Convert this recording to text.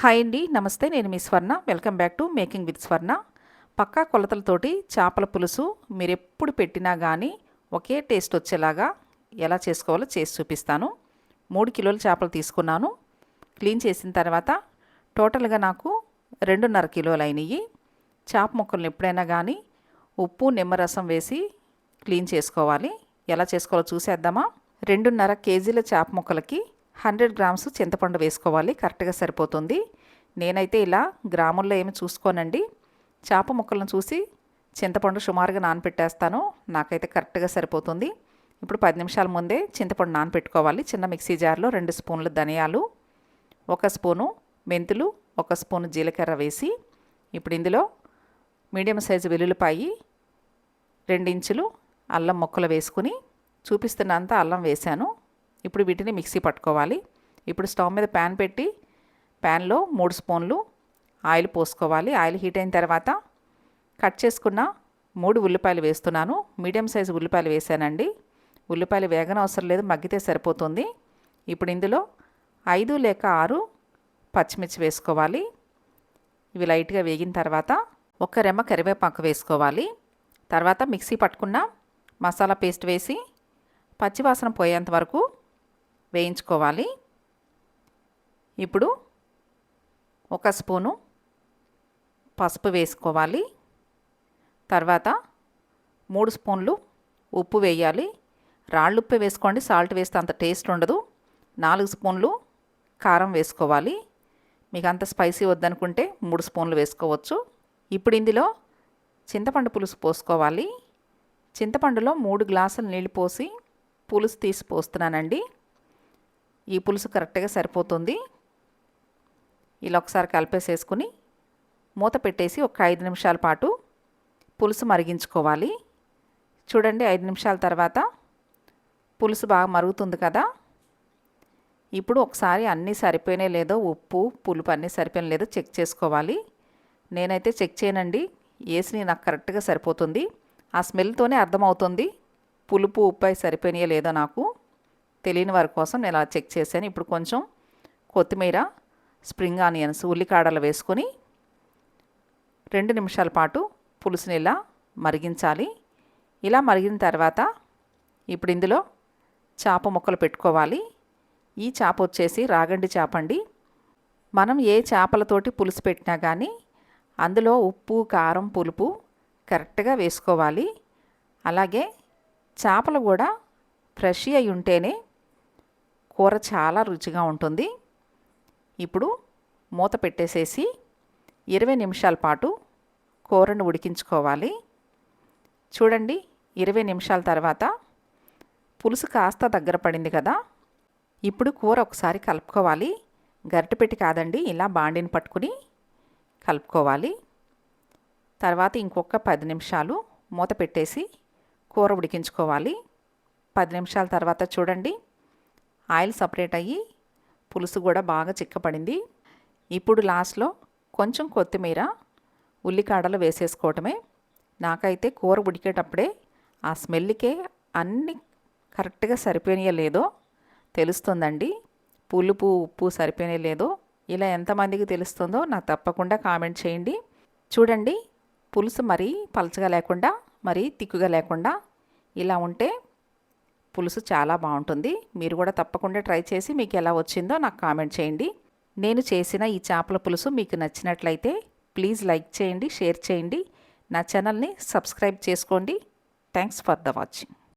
Hi అండి నమస్తే నేను మీ Swarna. Welcome back to making with Swarna. పక్కా కొలతలతోటి చేపల పులుసు మీరు ఎప్పుడు పెట్టినా కానీ ఒకే టేస్ట్ వచ్చేలాగా ఎలా చేసుకోవాలో చేసి చూపిస్తాను. మూడు కిలోల చేపలు తీసుకున్నాను. క్లీన్ చేసిన తర్వాత టోటల్గా నాకు రెండున్నర కిలోలు అయినాయి చేప ముక్కలను ఎప్పుడైనా కానీ ఉప్పు నిమ్మరసం వేసి క్లీన్ చేసుకోవాలి. ఎలా చేసుకోవాలో చూసేద్దామా? రెండున్నర కేజీల చేప ముక్కలకి హండ్రెడ్ గ్రామ్స్ చింతపండు వేసుకోవాలి కరెక్ట్గా సరిపోతుంది. నేనైతే ఇలా గ్రాముల్లో ఏమి చూసుకోనండి. చేప ముక్కలను చూసి చింతపండు సుమారుగా నానపెట్టేస్తాను. నాకైతే కరెక్ట్గా సరిపోతుంది. ఇప్పుడు పది నిమిషాల ముందే చింతపండు నానపెట్టుకోవాలి. చిన్న మిక్సీ జార్లో రెండు స్పూన్లు ధనియాలు ఒక స్పూను మెంతులు ఒక స్పూను జీలకర్ర వేసి ఇప్పుడు ఇందులో మీడియం సైజు వెల్లుల్లిపాయి రెండించులు అల్లం ముక్కలు వేసుకుని చూపిస్తున్నంత అల్లం వేశాను. ఇప్పుడు వీటిని మిక్సీ పట్టుకోవాలి. ఇప్పుడు స్టవ్ మీద ప్యాన్ పెట్టి ప్యాన్లో మూడు స్పూన్లు ఆయిల్ పోసుకోవాలి. ఆయిల్ హీట్ అయిన తర్వాత కట్ చేసుకున్న మూడు ఉల్లిపాయలు వేస్తున్నాను. మీడియం సైజు ఉల్లిపాయలు వేసానండి ఉల్లిపాయలు వేగన అవసరం లేదు మగ్గితే సరిపోతుంది. ఇప్పుడు ఇందులో ఐదు లేక ఆరు పచ్చిమిర్చి వేసుకోవాలి. ఇవి లైట్గా వేగిన తర్వాత ఒక రెమ్మ కరివేపాకు వేసుకోవాలి. తర్వాత మిక్సీ పట్టుకున్న మసాలా పేస్ట్ వేసి పచ్చివాసన పోయేంత వరకు వేయించుకోవాలి. ఇప్పుడు ఒక స్పూను పసుపు వేసుకోవాలి. తర్వాత మూడు స్పూన్లు ఉప్పు వేయాలి. రాళ్ళు ఉప్పు వేసుకోండి సాల్ట్ వేస్తే అంత టేస్ట్ ఉండదు. నాలుగు స్పూన్లు కారం వేసుకోవాలి. మీకు అంత స్పైసీ వద్దనుకుంటే మూడు స్పూన్లు వేసుకోవచ్చు. ఇప్పుడు ఇందులో చింతపండు పులుసు పోసుకోవాలి. చింతపండులో మూడు గ్లాసులు నీళ్ళు పోసి పులుసు తీసి పోస్తున్నానండి. ఈ పులుసు కరెక్ట్గా సరిపోతుంది. ఇలా ఒకసారి కలిపేసేసుకుని మూత పెట్టేసి ఒక ఐదు నిమిషాల పాటు పులుసు మరిగించుకోవాలి. చూడండి ఐదు నిమిషాల తర్వాత పులుసు బాగా మరుగుతుంది కదా. ఇప్పుడు ఒకసారి అన్నీ సరిపోయినాయి లేదో ఉప్పు పులుపు అన్నీ సరిపోయిన లేదో చెక్ చేసుకోవాలి. నేనైతే చెక్ చేయనండి. వేసి నాకు కరెక్ట్గా సరిపోతుంది. ఆ స్మెల్తోనే అర్థమవుతుంది. పులుపు ఉప్పు అయి సరిపోయినాయో లేదో నాకు. తెలియని వారి కోసం నేను అలా చెక్ చేశాను. ఇప్పుడు కొంచెం కొత్తిమీర స్ప్రింగ్ ఆనియన్స్ ఉల్లికాడలు వేసుకొని రెండు నిమిషాల పాటు పులుసుని ఇలా మరిగించాలి. ఇలా మరిగిన తర్వాత ఇప్పుడు ఇందులో చేప ముక్కలు పెట్టుకోవాలి. ఈ చేప వచ్చేసి రాగండి చేప అండి. మనం ఏ చేపలతోటి పులుసు పెట్టినా కానీ అందులో ఉప్పు కారం పులుపు కరెక్ట్గా వేసుకోవాలి. అలాగే చేపలు కూడా ఫ్రెష్ అయి ఉంటేనే కూర చాలా రుచిగా ఉంటుంది. ఇప్పుడు మూత పెట్టేసేసి ఇరవై నిమిషాల పాటు కూరను ఉడికించుకోవాలి. చూడండి ఇరవై నిమిషాల తర్వాత పులుసు కాస్త దగ్గర పడింది కదా. ఇప్పుడు కూర ఒకసారి కలుపుకోవాలి. గరిటెపెట్టి కాదండి ఇలా బాండిని పట్టుకుని కలుపుకోవాలి. తర్వాత ఇంకొక పది నిమిషాలు మూత పెట్టేసి కూర ఉడికించుకోవాలి. పది నిమిషాల తర్వాత చూడండి ఆయిల్ సపరేట్ అయ్యి పులుసు కూడా బాగా చిక్కపడింది. ఇప్పుడు లాస్ట్లో కొంచెం కొత్తిమీర ఉల్లికాడలు వేసేసుకోవటమే. నాకైతే కూర ఉడికేటప్పుడే ఆ స్మెల్కే అన్ని కరెక్ట్గా సరిపోయినాయో లేదో తెలుస్తుందండి. పులుపు ఉప్పు సరిపోయినాయో లేదో ఇలా ఎంతమందికి తెలుస్తుందో నాకు తప్పకుండా కామెంట్ చేయండి. చూడండి పులుసు మరీ పలచగా లేకుండా మరీ తిక్కుగా లేకుండా ఇలా ఉంటే పులుసు చాలా బాగుంటుంది. మీరు కూడా తప్పకుండా ట్రై చేసి మీకు ఎలా వచ్చిందో నాకు కామెంట్ చేయండి. నేను చేసిన ఈ చేపల పులుసు మీకు నచ్చినట్లయితే ప్లీజ్ లైక్ చేయండి షేర్ చేయండి. నా ఛానల్ని సబ్స్క్రైబ్ చేసుకోండి. Thanks for the watching.